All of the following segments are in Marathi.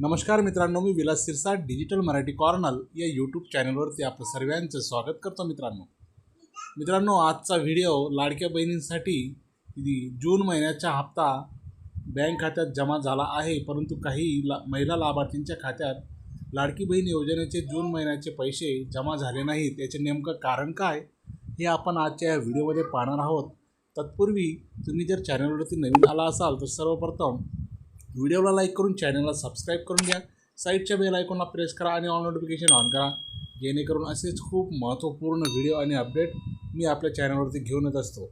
नमस्कार मित्रांनो मी विलास सिरसाट डिजिटल मराठी कॉर्नल या यूट्यूब चॅनलवरती आपलं सर्वांचं स्वागत करतो मित्रांनो. मित्रांनो आजचा व्हिडिओ लाडक्या बहिणींसाठी जून महिन्याचा हप्ता बँक खात्यात जमा झाला आहे परंतु काही ला महिला लाभार्थींच्या खात्यात लाडकी बहीण योजनेचे जून महिन्याचे पैसे जमा झाले नाहीत. याचे नेमकं कारण काय हे आपण आजच्या या व्हिडिओमध्ये पाहणार आहोत. तत्पूर्वी तुम्ही जर चॅनलवरती नवीन आला असाल तर सर्वप्रथम व्हिडिओला लाईक करून चॅनलला सबस्क्राईब करून घ्या. साईडच्या बेल आयकॉनला प्रेस करा आणि ऑन नोटिफिकेशन ऑन करा. जेणेकरून असेच खूप महत्त्वपूर्ण व्हिडिओ आणि अपडेट मी आपल्या चॅनलवरती घेऊन येत असतो.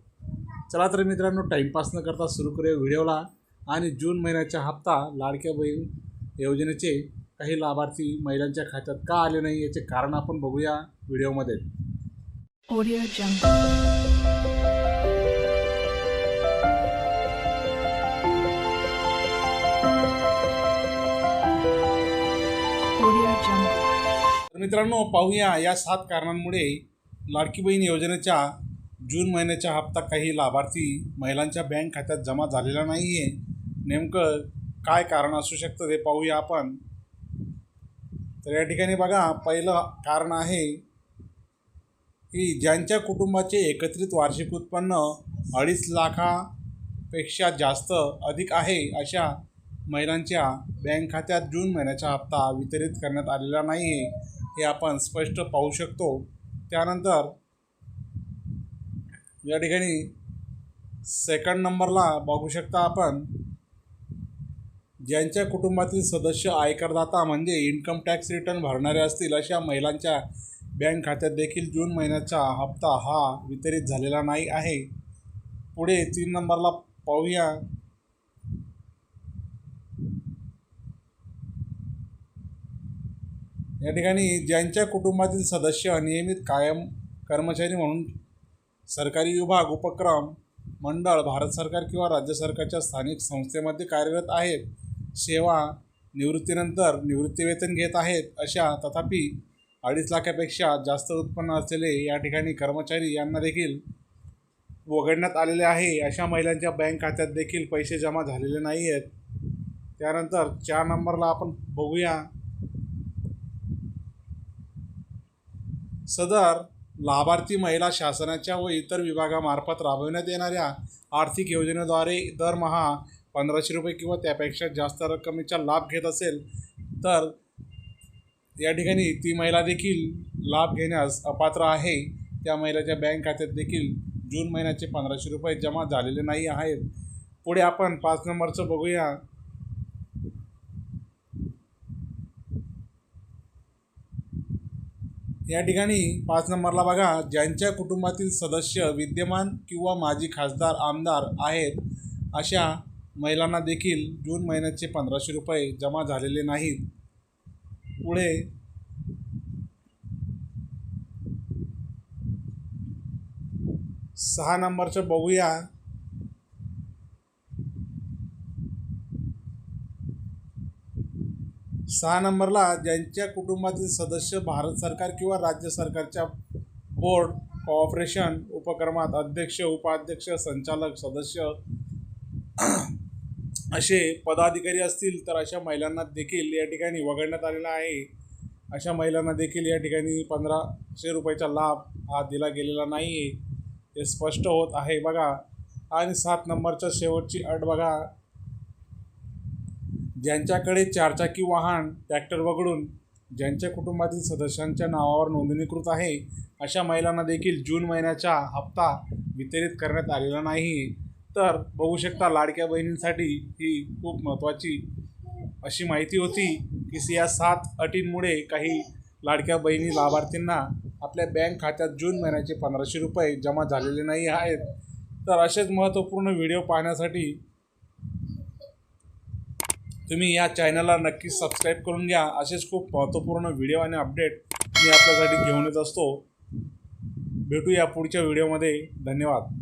चला तर मित्रांनो टाईमपास न करता सुरू करूया व्हिडिओला. आणि जून महिन्याचा हप्ता लाडक्या बहीण योजनेचे काही लाभार्थी महिलांच्या खात्यात का आले नाही याचे कारण आपण बघूया व्हिडिओमध्ये. मित्रांनो पाहूया या सात कारणांमुळे लाडकी बहीण योजनेच्या जून महिन्याचा हप्ता काही लाभार्थी महिलांच्या बँक खात्यात जमा झालेला नाही आहे नेमकं काय कारण असू शकतं ते पाहूया आपण. तर या ठिकाणी बघा पहिलं कारण आहे की ज्यांच्या कुटुंबाचे एकत्रित वार्षिक उत्पन्न अडीच लाखापेक्षा जास्त अधिक आहे अशा महिलांच्या बँक खात्यात जून महिन्याचा हप्ता वितरित करण्यात आलेला नाही आहे हे आपण स्पष्ट पाहू शकतो. त्यानंतर या ठिकाणी सेकंड नंबरला बघू शकता आपण. ज्यांच्या कुटुंबातील सदस्य आयकरदाता म्हणजे इन्कम टॅक्स रिटर्न भरणारे असतील अशा महिलांच्या बँक खात्यात देखील जून महिन्याचा हप्ता हा वितरित झालेला नाही आहे. पुढे तीन नंबरला पाहूया. या ठिकाणी ज्यांच्या कुटुंबातील सदस्य नियमित कायम कर्मचारी म्हणून सरकारी विभाग उपक्रम मंडळ भारत सरकार किंवा राज्य सरकारच्या स्थानिक संस्थेमध्ये कार्यरत आहेत सेवा निवृत्तीनंतर निवृत्तीवेतन घेत आहेत अशा तथापि अडीच लाखापेक्षा जास्त उत्पन्न असलेले या ठिकाणी कर्मचारी यांना देखील वगळण्यात आलेले आहे. अशा महिलांच्या बँक खात्यात देखील पैसे जमा झालेले नाही आहेत त्यानंतर चार नंबरला आपण बघूया. सदर लाभार्थी महिला शासनाच्या व इतर विभागामार्फत राबविण्यात येणाऱ्या आर्थिक योजनेद्वारे दरमहा पंधराशे रुपये किंवा त्यापेक्षा जास्त रकमेचा लाभ घेत असेल तर या ठिकाणी ती महिला देखील लाभ घेण्यास अपात्र आहे. त्या महिलाच्या बँक खात्यात देखील जून महिन्याचे पंधराशे रुपये जमा झालेले नाही आहेत. पुढे आपण पाच नंबरचं बघूया. या ठिकाणी पाच नंबरला बघा ज्यांच्या कुटुंबातील सदस्य विद्यमान किंवा माजी खासदार आमदार आहेत अशा महिलांना देखील जून महिन्याचे पंधराशे रुपये जमा झालेले नाहीत. पुढे सहा नंबरचं बघूया. सहा नंबरला ज्यांच्या कुटुंबातील सदस्य भारत सरकार किंवा राज्य सरकारच्या बोर्ड कॉपरेशन उपक्रमात अध्यक्ष उपाध्यक्ष संचालक सदस्य असे पदाधिकारी असतील तर अशा महिलांना देखील या ठिकाणी वगळण्यात आलेला आहे. अशा महिलांना देखील या ठिकाणी पंधराशे रुपयाचा लाभ हा दिला गेलेला नाही आहे हे स्पष्ट होत आहे. बघा आणि सात नंबरच्या शेवटची अट बघा. ज्यांच्याकडे चारचाकी वाहन ट्रॅक्टर वगळून ज्यांच्या कुटुंबातील सदस्यांच्या नावावर नोंदणीकृत आहे अशा महिलांना देखील जून महिन्याचा हप्ता वितरित करण्यात आलेला नाही. तर बघू शकता लाडक्या बहिणींसाठी ही खूप महत्त्वाची अशी माहिती होती की या सात अटींमुळे काही लाडक्या बहिणी लाभार्थींना आपल्या बँक खात्यात जून महिन्याचे पंधराशे रुपये जमा झालेले नाही आहेत. तर असेच महत्त्वपूर्ण व्हिडिओ पाहण्यासाठी तुम्ही या चॅनलला नक्की सबस्क्राईब करून घ्या. असेच खूप महत्त्वपूर्ण व्हिडिओ आणि अपडेट मी आपल्यासाठी घेऊन येत असतो. भेटूया पुढच्या व्हिडिओमध्ये धन्यवाद.